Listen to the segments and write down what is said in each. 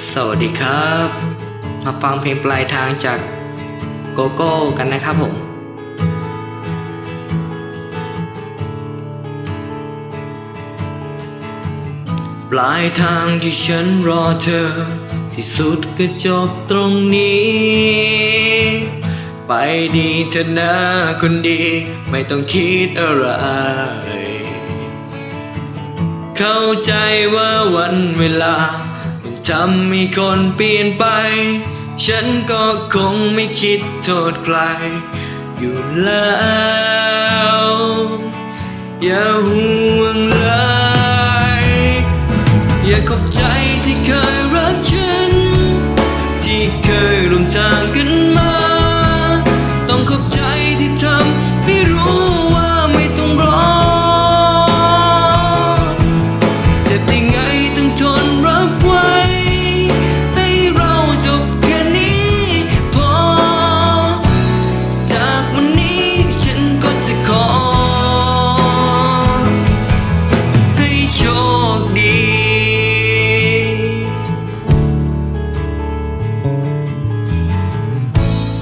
สวัสดีครับ มาฟังเพลงปลายทางจากโกโก้กันนะครับผม ปลายทางที่ฉันรอเธอ ที่สุดก็จบตรงนี้ ไปดีเธอนะคนดี ไม่ต้องคิดอะไรเข้าใจว่าวันเวลา ทำให้คนเปลี่ยนไป ฉันก็คงไม่คิดโทษใคร อยู่แล้วอย่าห่วงเลย อย่าขอบใจที่เคยรักฉัน ที่เคยร่วมทางกันมา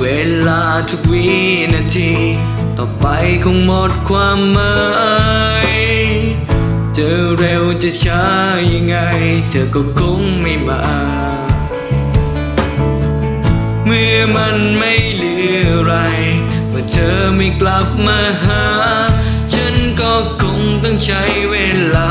เวลาทุกวินาที ต่อไปคงหมดความหมายจะเร็วจะช้ายังไง เธอก็คงไม่มา เมื่อมันไม่เหลืออะไร เมื่อเธอไม่กลับมาหา ฉันก็คงต้องใช้เวลา